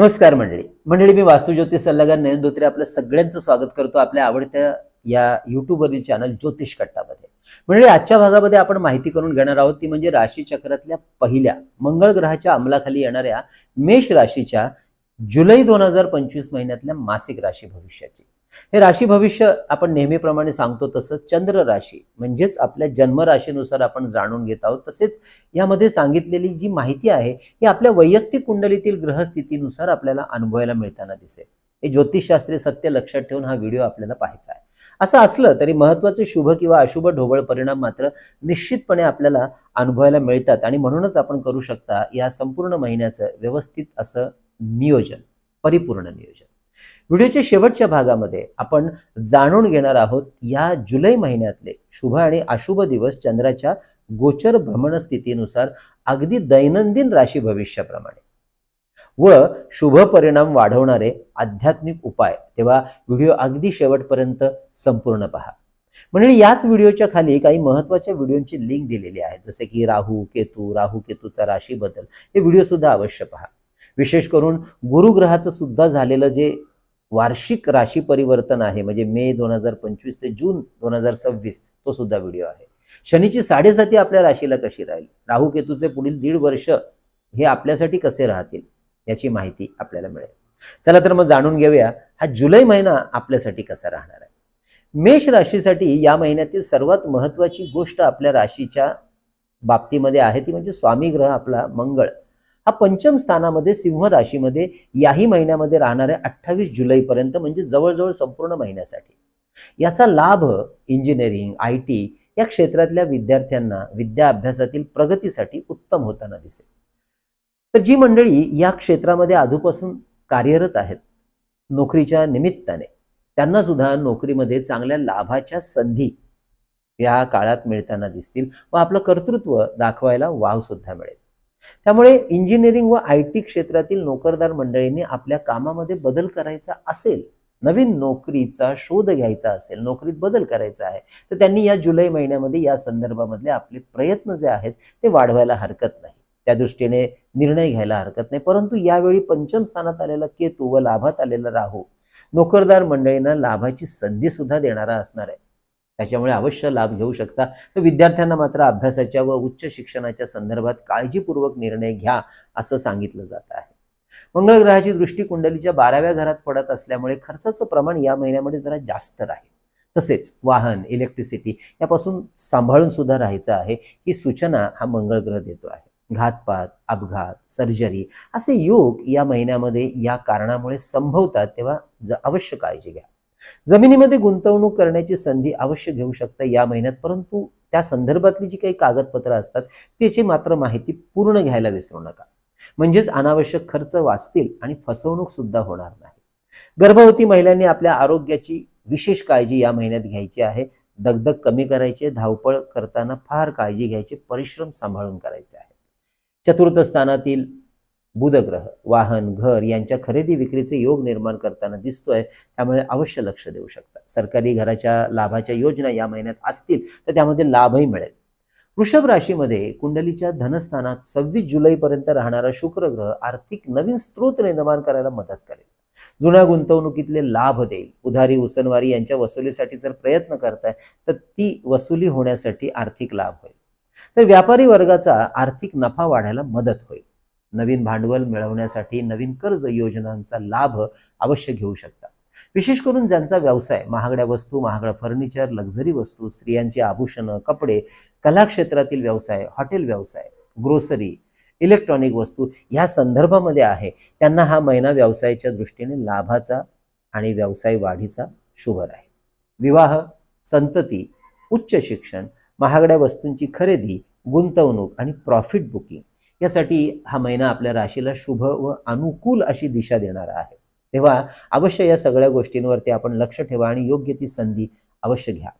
नमस्कार मंडळी. मंडळी मी वास्तुज्योतिष सल्लागार नयन धोत्रे आपल्या सगळ्यांचं स्वागत करतो आपल्या आवडत्या या युट्यूबवरील चॅनल ज्योतिष कट्टामध्ये. मंडळी आजच्या भागामध्ये आपण माहिती करून घेणार आहोत ती म्हणजे राशी चक्रातल्या पहिल्या मंगळ ग्रहाच्या अंमलाखाली येणाऱ्या मेष राशीच्या जुलै दोन हजार पंचवीस महिन्यातल्या मासिक राशी भविष्याची. हे राशी भविष्य आपण नेहमीप्रमाणे सांगतो तसं चंद्र राशी म्हणजेच आपल्या जन्मराशीनुसार आपण जाणून घेत आहोत. तसेच यामध्ये सांगितलेली जी माहिती आहे ही आपल्या वैयक्तिक कुंडलीतील ग्रहस्थितीनुसार आपल्याला अनुभवायला मिळताना दिसेल. हे ज्योतिषशास्त्रीय सत्य लक्षात ठेवून हा व्हिडिओ आपल्याला पाहायचा आहे. असं असलं तरी महत्त्वाचे शुभ किंवा अशुभ ढोबळ परिणाम मात्र निश्चितपणे आपल्याला अनुभवायला मिळतात आणि म्हणूनच आपण करू शकता या संपूर्ण महिन्याचं व्यवस्थित असं नियोजन परिपूर्ण नियोजन. व्हिडिओच्या शेवटच्या भागामध्ये आपण जाणून घेणार आहोत या जुलै महिन्यातले शुभ आणि अशुभ दिवस चंद्राच्या गोचर भ्रमण स्थितीनुसार अगदी दैनंदिन राशी भविष्याप्रमाणे. व शुभ परिणाम वाढवणारे आध्यात्मिक उपाय तेव्हा व्हिडिओ अगदी शेवटपर्यंत संपूर्ण पहा. म्हणजे याच व्हिडिओच्या खाली काही महत्त्वाच्या व्हिडिओची लिंक दिलेली आहे जसे की राहू केतू राहू केतूचा राशी बदल हे व्हिडिओ सुद्धा अवश्य पहा. विशेष करून गुरुग्रहाचं सुद्धा झालेलं जे वार्षिक राशी परिवर्तन आहे. म्हणजे मे दोन हजार पंचवीस ते जून दोन हजार सव्वीस तो सुद्धा व्हिडिओ आहे. शनीची साडेसाती आपल्या राशीला कशी राहील? राहू केतूचे पुढील दीड वर्ष हे आपल्यासाठी कसे राहतील? याची माहिती आपल्याला मिळेल. चला तर मग जाणून घेऊया हा जुलै महिना आपल्यासाठी कसा राहणार आहे. मेष राशीसाठी या महिन्यातील सर्वात महत्वाची गोष्ट आपल्या राशीच्या बाबतीमध्ये आहे ती म्हणजे स्वामी ग्रह आपला मंगळ. हा पंचम स्थानामध्ये सिंह राशीमध्ये याही महिन्यामध्ये राहणाऱ्या अठ्ठावीस जुलैपर्यंत म्हणजे जवळजवळ संपूर्ण महिन्यासाठी. याचा लाभ इंजिनिअरिंग आय टी या क्षेत्रातल्या विद्यार्थ्यांना विद्या अभ्यासातील प्रगतीसाठी उत्तम होताना दिसेल. तर जी मंडळी या क्षेत्रामध्ये आधीपासून कार्यरत आहेत नोकरीच्या निमित्ताने त्यांना सुद्धा नोकरीमध्ये चांगल्या लाभाच्या संधी या काळात मिळताना दिसतील व आपलं कर्तृत्व दाखवायला वाव सुद्धा मिळेल. त्यामुळे इंजिनिअरिंग व आय टी क्षेत्रातील नोकरदार मंडळींनी आपल्या कामामध्ये बदल करायचा असेल नवीन नोकरीचा शोध घ्यायचा असेल नोकरीत बदल करायचा आहे तर त्यांनी या जुलै महिन्यामध्ये या संदर्भामधले आपले प्रयत्न जे आहेत ते वाढवायला हरकत नाही. त्या दृष्टीने निर्णय घ्यायला हरकत नाही. परंतु यावेळी पंचम स्थानात आलेला केतू व लाभात आलेला राहू नोकरदार मंडळींना लाभाची संधी सुद्धा देणारा असणार आहे. त्याच्यामुळे अवश्य लाभ घेऊ शकता. तर विद्यार्थ्यांना मात्र अभ्यासाच्या व उच्च शिक्षणाच्या संदर्भात काळजीपूर्वक निर्णय घ्या असं सांगितलं जात आहे. मंगळ ग्रहाची दृष्टी कुंडलीच्या बाराव्या घरात पडत असल्यामुळे खर्चाचं प्रमाण या महिन्यामध्ये जरा जास्त राहील. तसेच वाहन इलेक्ट्रिसिटी यापासून सांभाळून सुद्धा राहायचं आहे ही सूचना हा मंगळ ग्रह देतो आहे. घातपात अपघात सर्जरी असे योग या महिन्यामध्ये या कारणामुळे संभवतात तेव्हा अवश्य काळजी घ्या. जमिनीमध्ये गुंतवणूक करण्याची संधी अवश्य घेऊ शकता या महिन्यात परंतु त्या संदर्भातली जी काही कागदपत्र असतात त्याची मात्र माहिती पूर्ण घ्यायला विसरू नका. म्हणजेच अनावश्यक खर्च वाचतील आणि फसवणूक सुद्धा होणार नाही. गर्भवती महिलांनी आपल्या आरोग्याची विशेष काळजी या महिन्यात घ्यायची आहे. दगदग कमी करायचे धावपळ करताना फार काळजी घ्यायची परिश्रम सांभाळून करायचे आहे. चतुर्थ स्थानातील बुधग्रह वाहन घर यांच्या खरेदी विक्रीचे योग निर्माण करताना दिसतोय त्यामुळे अवश्य लक्ष देऊ शकता. सरकारी घराच्या लाभाच्या योजना या महिन्यात असतील तर त्यामध्ये लाभही मिळेल. वृषभ राशीमध्ये कुंडलीच्या धनस्थानात सव्वीस जुलैपर्यंत राहणारा शुक्र ग्रह आर्थिक नवीन स्रोत निर्माण करायला मदत करेल. जुन्या गुंतवणुकीतले लाभ देईल. उधारी उसनवारी यांच्या वसुलीसाठी जर प्रयत्न करताय तर ती वसुली होण्यासाठी आर्थिक लाभ होईल. तर व्यापारी वर्गाचा आर्थिक नफा वाढायला मदत होईल. नवीन भांडवल मिळवण्यासाठी नवीन कर्ज योजनांचा लाभ अवश्य घेऊ शकता. विशेष करून ज्यांचा व्यवसाय महागड्या वस्तू महागडा फर्निचर लक्झरी वस्तू स्त्रियांची आभूषणं कपडे कला क्षेत्रातील व्यवसाय हॉटेल व्यवसाय ग्रोसरी इलेक्ट्रॉनिक वस्तू ह्या संदर्भामध्ये आहे. त्यांना हा महिना व्यवसायाच्या दृष्टीने लाभाचा आणि व्यवसाय वाढीचा शुभ राहील. विवाह संतती उच्च शिक्षण महागड्या वस्तूंची खरेदी गुंतवणूक आणि प्रॉफिट बुकिंग यासाठी हा महिना आपल्या राशीला शुभ व अनुकूल अशी दिशा देणारा आहे. तेव्हा अवश्य या सगळ्या गोष्टींवरती आपण लक्ष ठेवा आणि योग्य ती संधी अवश्य घ्या.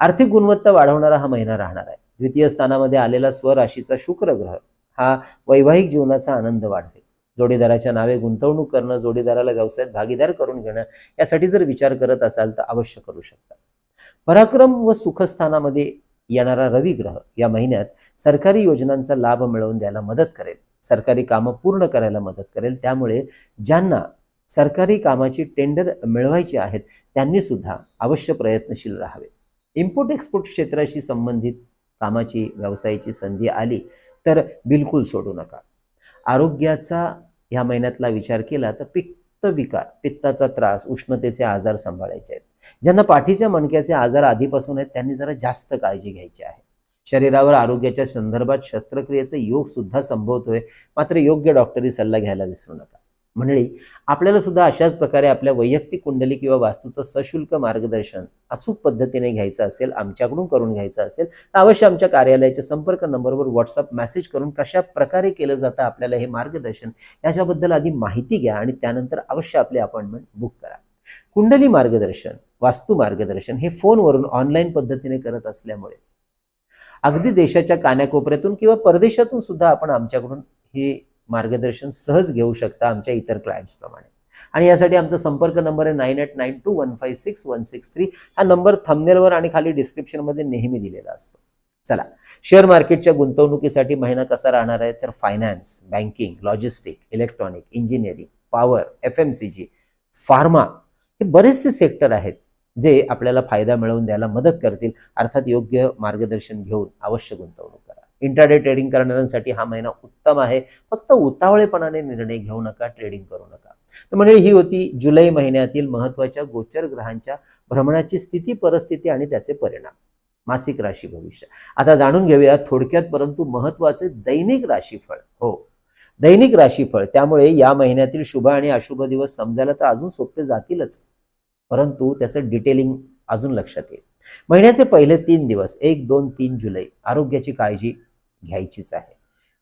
आर्थिक गुणवत्ता वाढवणारा हा महिना राहणार आहे. द्वितीय स्थानामध्ये आलेला स्वराशीचा शुक्र ग्रह हा वैवाहिक जीवनाचा आनंद वाढवेल. जोडीदाराच्या नावे गुंतवणूक करणं जोडीदाराला व्यवसायात भागीदार करून घेणं यासाठी जर विचार करत असाल तर अवश्य करू शकता. पराक्रम व सुखस्थानामध्ये येणारा रविग्रह या महिन्यात सरकारी योजनांचा लाभ मिळवून द्यायला मदत करेल. सरकारी कामं पूर्ण करायला मदत करेल. त्यामुळे ज्यांना सरकारी कामाची टेंडर मिळवायची आहेत त्यांनी सुद्धा अवश्य प्रयत्नशील राहावे. इम्पोर्ट एक्सपोर्ट क्षेत्राशी संबंधित कामाची व्यवसायाची संधी आली तर बिलकुल सोडू नका. आरोग्याचा ह्या महिन्यातला विचार केला तर पीक विकार पित्ताचा त्रास उष्णतेचे आजार सांभाळायचे आहेत. ज्यांना पाठीच्या मणक्याचे आजार आधीपासून आहेत त्यांनी जरा जास्त काळजी घ्यायची आहे. शरीरावर आरोग्याच्या संदर्भात शस्त्रक्रियेचे योग सुद्धा संभवतोय. मात्र योग्य डॉक्टरी सल्ला घ्यायला विसरू नका. मंडळी आपल्याला सुद्धा अशाच प्रकारे आपल्या वैयक्तिक कुंडली किंवा वास्तूचं सशुल्क मार्गदर्शन अचूक पद्धतीने घ्यायचं असेल आमच्याकडून करून घ्यायचं असेल तर अवश्य आमच्या कार्यालयाच्या संपर्क नंबरवर व्हॉट्सअप मेसेज करून कशा प्रकारे केलं जातं आपल्याला हे मार्गदर्शन याच्याबद्दल आधी माहिती घ्या आणि त्यानंतर अवश्य आपली अपॉइंटमेंट बुक करा. कुंडली मार्गदर्शन वास्तू मार्गदर्शन हे फोनवरून ऑनलाईन पद्धतीने करत असल्यामुळे अगदी देशाच्या कान्याकोपऱ्यातून किंवा परदेशातून सुद्धा आपण आमच्याकडून हे मार्गदर्शन सहज घेऊ शकता आमच्या इतर क्लायंट्स प्रमाणे. आणि यासाठी आमचा संपर्क नंबर आहे nine eight nine two one five six one six three हा नंबर थंबनेलवर आणि खाली डिस्क्रिप्शनमध्ये नेहमी दिलेला असतो. चला शेअर मार्केटच्या गुंतवणुकीसाठी महिना कसा राहणार आहे? तर finance banking logistic electronic engineering power F M C G pharma हे बरेचसे सेक्टर आहेत जे आपल्याला फायदा मिळवून द्यायला मदत करतील. अर्थात योग्य मार्गदर्शन घेऊन अवश्य गुंतवणूक इंट्राडे ट्रेडिंग करणाऱ्यांसाठी हा महिना उत्तम आहे. फक्त उतावळेपणाने निर्णय घेऊ नका ट्रेडिंग करू नका. तर म्हणजे ही होती जुलै महिन्यातील महत्त्वाच्या गोचर ग्रहांच्या भ्रमणाची स्थिती परिस्थिती आणि त्याचे परिणाम. मासिक राशी भविष्य. आता जाणून घेऊया थोडक्यात परंतु महत्त्वाचे दैनिक राशीफळ. हो दैनिक राशीफळ. त्यामुळे या महिन्यातील शुभ आणि अशुभ दिवस समजायला तर अजून सोपे जातीलच. परंतु त्याचं डिटेलिंग अजून लक्षात येईल. महिन्याचे पहिले तीन दिवस एक दोन तीन जुलै. आरोग्याची काळजी घ्यायचीच आहे.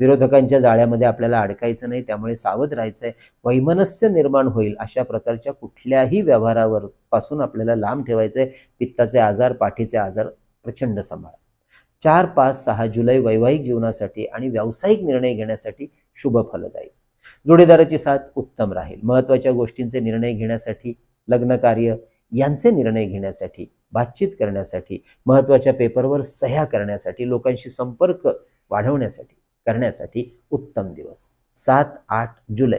विरोधकांच्या जाळ्यामध्ये आपल्याला अडकायचं नाही त्यामुळे सावध राहायचंय. वैमनस्य निर्माण होईल अशा प्रकारच्या कुठल्याही व्यवहारावर पासून आपल्याला लांब ठेवायचंय. पित्ताचे आजार पाठीचे आजार प्रचंड सांभाळा. चार पाच सहा जुलै वैवाहिक जीवनासाठी आणि व्यावसायिक निर्णय घेण्यासाठी शुभ फलदायी. जोडीदाराची साथ उत्तम राहील. महत्त्वाच्या गोष्टींचे निर्णय घेण्यासाठी लग्न कार्य यांचे निर्णय घेण्यासाठी बातचीत करण्यासाठी महत्त्वाच्या पेपरवर सह्या करण्यासाठी लोकांशी संपर्क वाढवण्यासाठी करण्यासाठी उत्तम दिवस. सात आठ जुलै.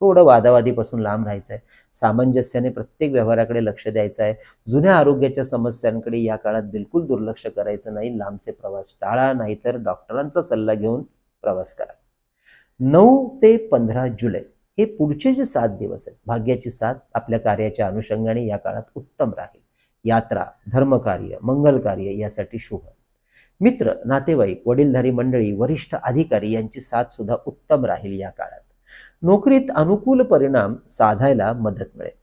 थोडं वादावादीपासून लांब राहायचं आहे सामंजस्याने प्रत्येक व्यवहाराकडे लक्ष द्यायचं आहे जुन्या आरोग्याच्या समस्यांकडे या काळात बिलकुल दुर्लक्ष करायचं नाही. लांबचे प्रवास टाळा नाहीतर डॉक्टरांचा सल्ला घेऊन प्रवास करा. नऊ ते पंधरा जुलै हे पुढचे जे सात दिवस आहेत भाग्याची साथ आपल्या कार्याच्या अनुषंगाने या काळात उत्तम राहील. यात्रा धर्मकार्य मंगल कार्य यासाठी शुभ. मित्र नातेवाईक वडीलधारी मंडळी वरिष्ठ अधिकारी यांची साथ सुद्धा उत्तम राहील या काळात. नोकरीत अनुकूल परिणाम साधायला मदत मिळेल.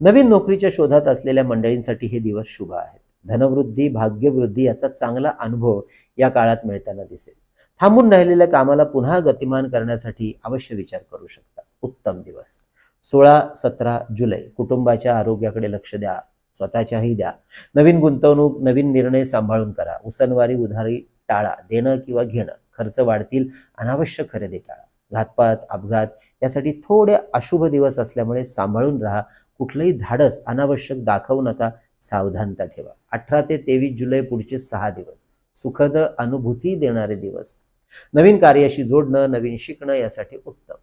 नवीन नोकरीच्या शोधात असलेल्या मंडळींसाठी हे दिवस शुभ आहेत. धनवृद्धी भाग्यवृद्धी याचा चांगला अनुभव या काळात मिळताना दिसेल. थांबून राहिलेल्या कामाला पुन्हा गतिमान करण्यासाठी अवश्य विचार करू शकता. उत्तम दिवस. सोळा सतरा जुलै. कुटुंबाच्या आरोग्याकडे लक्ष द्या. स्वतःच्याही द्या. नवीन गुंतवणूक नवीन निर्णय सांभाळून करा. उसनवारी उधारी टाळा. देणं किंवा घेणं. खर्च वाढतील. अनावश्यक खरेदी टाळा. घातपात अपघात यासाठी थोडे अशुभ दिवस असल्यामुळे सांभाळून राहा. कुठलंही धाडस अनावश्यक दाखवू नका. सावधानता ठेवा. अठरा ते तेवीस जुलै पुढचे सहा दिवस. सुखद अनुभूती देणारे दिवस. नवीन कार्याशी जोडणं नवीन शिकणं यासाठी उत्तम.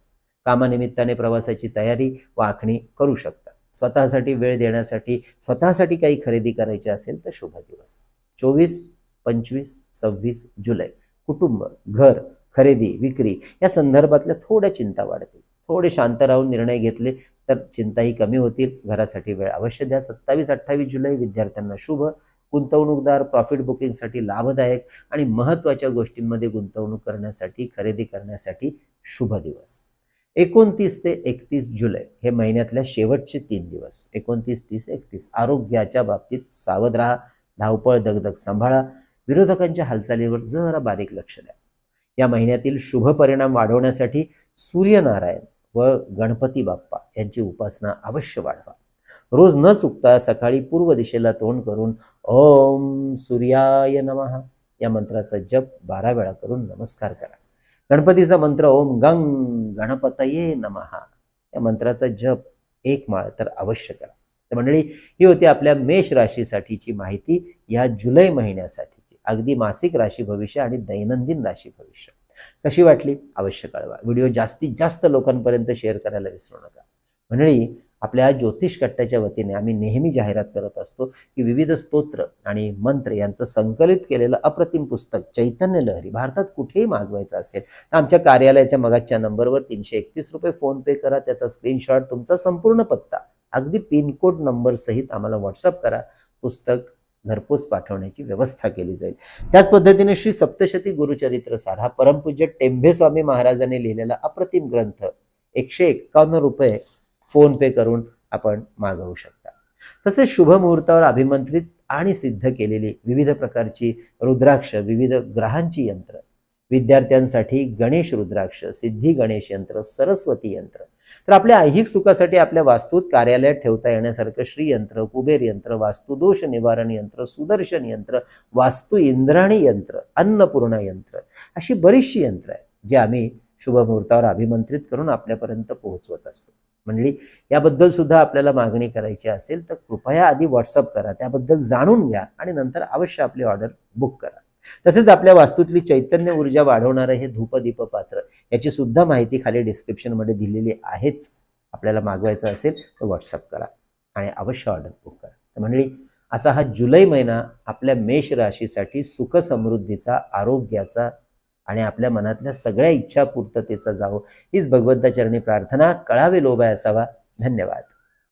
कामानिमित्ताने प्रवासाची तयारी व आखणी करू शकता. स्वतःसाठी वेळ देण्यासाठी स्वतःसाठी काही खरेदी करायची असेल तर शुभ दिवस. चोवीस पंचवीस सव्वीस जुलै. कुटुंब घर खरेदी विक्री या संदर्भातल्या थोड्या चिंता वाढतील. थोडे शांत राहून निर्णय घेतले तर चिंताही कमी होतील. घरासाठी वेळ अवश्य द्या. सत्तावीस अठ्ठावीस जुलै विद्यार्थ्यांना शुभ. गुंतवणूकदार प्रॉफिट बुकिंगसाठी लाभदायक आणि महत्त्वाच्या गोष्टींमध्ये गुंतवणूक करण्यासाठी खरेदी करण्यासाठी शुभ दिवस. एकोणतीस ते एकतीस जुलै हे महिन्यातल्या शेवटचे तीन दिवस. एकोणतीस तीस एकतीस. आरोग्याच्या बाबतीत सावध राहा धावपळ दगदग सांभाळा. विरोधकांच्या हालचालीवर जरा बारीक लक्ष द्या. या महिन्यातील शुभ परिणाम वाढवण्यासाठी सूर्यनारायण व गणपती बाप्पा यांची उपासना अवश्य वाढवा. रोज न चुकता सकाळी पूर्व दिशेला तोंड करून ओम सूर्याय नमः या मंत्राचा जप बारा वेळा करून नमस्कार करा. गणपतीचा मंत्र ओम गंग गणपतये नमहा या मंत्राचा जप एक माळ तर अवश्य करा. तर मंडळी ही होती आपल्या मेष राशीसाठीची माहिती. या जुलै महिन्यासाठीची. अगदी मासिक राशी भविष्य आणि दैनंदिन राशी भविष्य. कशी वाटली? अवश्य कळवा. व्हिडिओ जास्तीत जास्त लोकांपर्यंत शेअर करायला विसरू नका. मंडळी आपल्या ज्योतिष कट्ट्याच्या वतीने आम्ही नेहमी जाहिरात करत असतो की विविध स्तोत्र आणि मंत्र यांचं संकलित केलेलं अप्रतिम पुस्तक चैतन्य लहरी भारतात कुठेही मागवायचं असेल तर आमच्या कार्यालयाच्या मगाच्या नंबरवर तीनशे एकतीस रुपये फोन पे करा त्याचा स्क्रीनशॉट तुमचा संपूर्ण पत्ता अगदी पिनकोड नंबर सहित आम्हाला व्हॉट्सअप करा पुस्तक घरपोच पाठवण्याची व्यवस्था केली जाईल. त्याच पद्धतीने श्री सप्तशती गुरुचरित्र सार हा परमपूज्य टेंभे स्वामी महाराजांनी लिहिलेला अप्रतिम ग्रंथ एकशे एक्कावन्न रुपये फोन पे करून आपण मागवू शकता. तसेच शुभ मुहूर्तावर अभिमंत्रित आणि सिद्ध केलेली विविध प्रकारची रुद्राक्ष विविध ग्रहांची यंत्र विद्यार्थ्यांसाठी गणेश रुद्राक्ष सिद्धी गणेश यंत्र सरस्वती यंत्र. तर आपल्या ऐहिक सुखासाठी आपल्या वास्तूत कार्यालयात ठेवता येण्यासारखं श्री यंत्र कुबेर यंत्र वास्तुदोष निवारण यंत्र सुदर्शन यंत्र वास्तू इंद्राणी यंत्र अन्नपूर्णा यंत्र अशी बरीचशी यंत्र आहेत जे आम्ही शुभमुहूर्तावर अभिमंत्रित करून आपल्यापर्यंत पोहोचवत असतो. मंडळी याबद्दल सुद्धा आपल्याला मागणी करायची असेल तर कृपया आधी व्हॉट्सअप करा. त्याबद्दल जाणून घ्या आणि नंतर अवश्य आपली ऑर्डर बुक करा. तसेच आपल्या वास्तूतली चैतन्य ऊर्जा वाढवणारं हे धूपदीप पात्र याची सुद्धा माहिती खाली डिस्क्रिप्शनमध्ये दिलेली आहेच. आपल्याला मागवायचं असेल तर व्हॉट्सअप करा आणि अवश्य ऑर्डर बुक करा. तर मंडळी असा हा जुलै महिना आपल्या मेष राशीसाठी सुख समृद्धीचा आरोग्याचा आणि आपल्या मनातल्या सगळ्या इच्छा पूर्ततेचा जावो. हीच भगवंताचरणी प्रार्थना. कळावे लोभाय असावा. धन्यवाद.